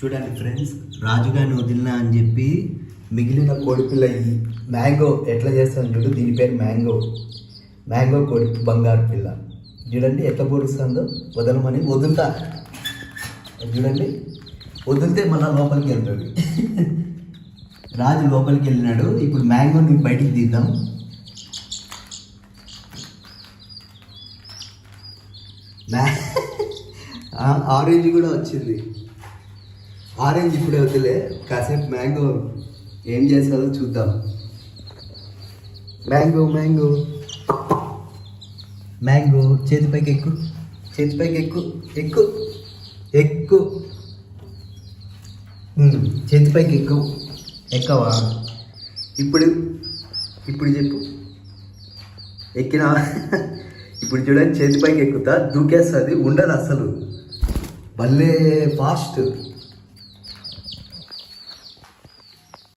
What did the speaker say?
చూడండి ఫ్రెండ్స్ రాజుగారిని వదిలినా అని చెప్పి మిగిలిన కోడిపిల్ల ఈ మ్యాంగో ఎట్లా చేస్తాను చూడు దీని పేరు మ్యాంగో. మ్యాంగో కోడి బంగారు పిల్ల. చూడండి ఎట్లా పొడుస్తుందో. వదలమని వదులుతా. చూడండి. వదిలితే మళ్ళీ లోపలికి వెళ్తాడు. రాజు లోపలికి వెళ్ళినాడు. ఇప్పుడు మ్యాంగోని బయటికి తీద్దాం. మ్యా ఆరెంజ్ కూడా వచ్చింది. ఆరెంజ్ ఇప్పుడే వద్దులే. కాసేపు మ్యాంగో ఏం చేస్తుందో చూద్దాం. Mango mango. మ్యాంగో చేతిపైకి ఎక్కు. చేతిపైకి ఎక్కు. ఎక్కు. ఎక్కు. చేతిపైకి ఎక్కు. ఎక్కవా? ఇప్పుడు ఇప్పుడు చెప్పు. ఎక్కినా? ఇప్పుడు చూడండి చేతిపైకి ఎక్కుతా. దూకేస్తుంది ఉండదు అసలు. భలే ఫాస్ట్.